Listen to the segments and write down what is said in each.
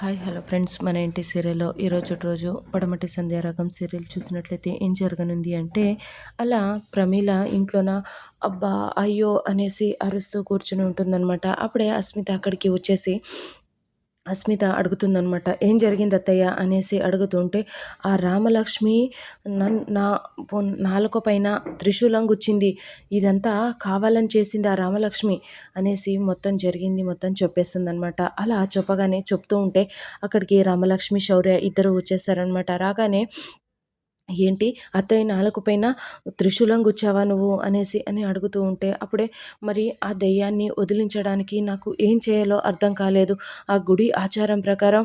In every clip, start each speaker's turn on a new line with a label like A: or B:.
A: Hi hello friends. మన ఇంటి సీరియల్లో? ఈరోజు రోజు పడమటి సంధ్యారాగం సీరియల్ చూసినట్లయితే ఏం జరగనుంది అంటే అలా ప్రమీల ఇంట్లోన? అబ్బా అయ్యో అనేసి అరుస్తూ కూర్చుని ఉంటుందన్నమాట. అప్పుడే అస్మిత అక్కడికి వచ్చేసి అస్మిత అడుగుతుందనమాట ఏం జరిగింది అత్తయ్య? అనేసి అడుగుతుంటే ఆ రామలక్ష్మి నన్ నా నాలుక పైన త్రిశూలం గుచ్చింది. ఇదంతా కావాలని చేసింది ఆ రామలక్ష్మి అనేసి మొత్తం జరిగింది మొత్తం చెప్పేస్తుంది అనమాట అలా చెప్పగానే చెప్తూ ఉంటే అక్కడికి రామలక్ష్మి శౌర్య ఇద్దరు వచ్చేసారనమాట రాగానే ఏంటి? అత్తయ్య నాలుగు పైన త్రిశూలం గుచ్చావా నువ్వు? అనేసి అని అడుగుతూ ఉంటే అప్పుడే మరి ఆ దయ్యాన్ని వదిలించడానికి నాకు ఏం చేయాలో అర్థం కాలేదు. ఆ గుడి ఆచారం ప్రకారం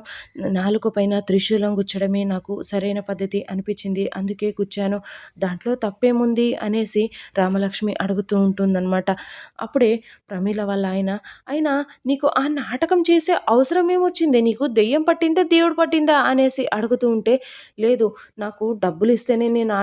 A: నాలుగు పైన త్రిశూలం గుచ్చడమే నాకు సరైన పద్ధతి అనిపించింది. అందుకే గుచ్చాను. దాంట్లో తప్పేముంది? అనేసి రామలక్ష్మి అడుగుతూ ఉంటుందన్నమాట. అప్పుడే ప్రమీల వాళ్ళ ఆయన అయినా నీకు ఆ నాటకం చేసే అవసరం ఏమొచ్చింది? నీకు దెయ్యం పట్టిందా? దేవుడు పట్టిందా? అనేసి అడుగుతూ ఉంటే లేదు నాకు డబ్బులు ఇస్తేనే నేను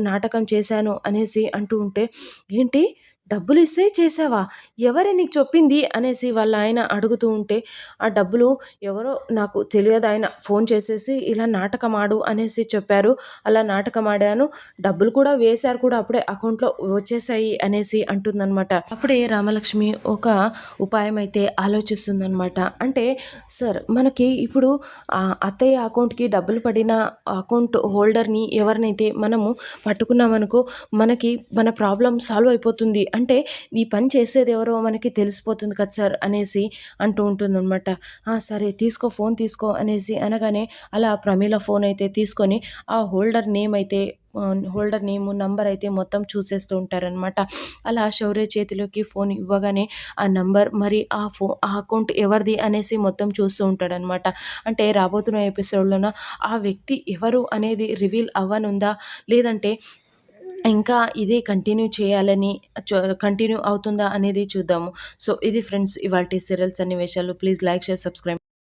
A: నాటకం చేశాను అనేసి అంటూ ఉంటే ఏంటి? డబ్బులు ఇస్తే చేసావా? ఎవరే నీకు చెప్పింది? అనేసి వాళ్ళ ఆయన అడుగుతూ ఉంటే ఆ డబ్బులు ఎవరో నాకు తెలియదు ఆయన ఫోన్ చేసేసి ఇలా నాటకం ఆడు అనేసి చెప్పారు. అలా నాటకం ఆడాను డబ్బులు కూడా వేశారు కూడా అప్పుడే అకౌంట్లో వచ్చేసాయి అనేసి అంటుందన్నమాట. అప్పుడే రామలక్ష్మి ఒక ఉపాయం అయితే ఆలోచిస్తుందన్నమాట. అంటే సార్ మనకి ఇప్పుడు అత్తయ్య అకౌంట్కి డబ్బులు పడిన అకౌంట్ హోల్డర్ని ఎవరినైతే మనము పట్టుకున్నామనుకో మనకి మన ప్రాబ్లం సాల్వ్ అయిపోతుంది అంటే నీ పని చేసేది ఎవరో మనకి తెలిసిపోతుంది కదా సార్ అనేసి అంటూ ఉంటుందన్నమాట. సరే తీసుకో ఫోన్ తీసుకో అనేసి అనగానే అలా ప్రమీల ఫోన్ అయితే తీసుకొని ఆ హోల్డర్ నేమ్ అయితే హోల్డర్ నేమ్ నంబర్ అయితే మొత్తం చూసేస్తూ ఉంటారనమాట అలా శౌర్య చేతిలోకి ఫోన్ ఇవ్వగానే ఆ నంబర్ మరి ఆ ఫో ఆ అకౌంట్ ఎవరిది అనేసి మొత్తం చూస్తూ ఉంటాడనమాట అంటే రాబోతున్న ఎపిసోడ్లోన ఆ వ్యక్తి ఎవరు అనేది రివీల్ అవ్వనుందా? లేదంటే ఇంకా ఇది కంటిన్యూ చేయాలని కంటిన్యూ అవుతుందా అనేది చూద్దాము. సో ఇది ఫ్రెండ్స్ ఇవాళ సీరియల్స్ సన్నివేశాలు. Please like share subscribe